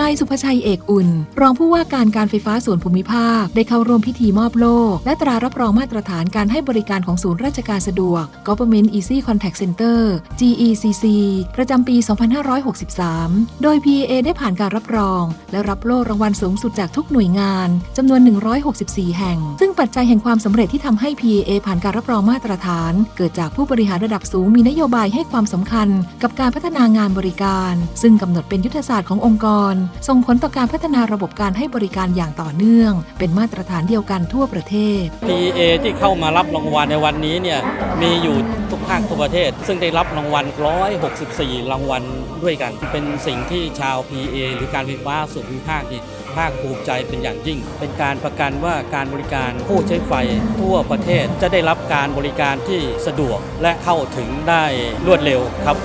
นายสุภชัยเอกอุ่น รองผู้ว่าการการไฟฟ้าส่วนภูมิภาค ได้เข้าร่วมพิธีมอบโล่และตรารับรองมาตรฐานการให้บริการของศูนย์ราชการสะดวก Government Easy Contact Center GECC ประจำปี 2563 โดย PA ได้ผ่านการรับรอง และรับโล่รางวัลสูงสุดจากทุกหน่วยงานจำนวน 164 แห่ง ซึ่งปัจจัยแห่งความสำเร็จที่ทำให้ PA ผ่านการรับรองมาตรฐาน เกิดจากผู้บริหารระดับสูงมีนโยบายให้ความสำคัญ กับการพัฒนางานบริการ ซึ่งกำหนดเป็นยุทธศาสตร์ขององค์กรส่งผลต่อการพัฒนาระบบการให้บริการอย่างต่อเนื่อง เป็นมาตรฐานเดียวกันทั่วประเทศ PA ที่เข้ามารับรางวัลในวันนี้เนี่ยมีอยู่ทุกภาคทั่วประเทศ ซึ่งได้รับรางวัล 164 รางวัลด้วยกัน เป็นสิ่งที่ชาว PA หรือการไฟฟ้าส่วนภูมิภาคนี่ภาคภูมิใจเป็นอย่างยิ่ง เป็นการประกันว่าการบริการผู้ใช้ไฟทั่วประเทศจะได้รับการบริการที่สะดวกและเข้าถึงได้รวดเร็วครับ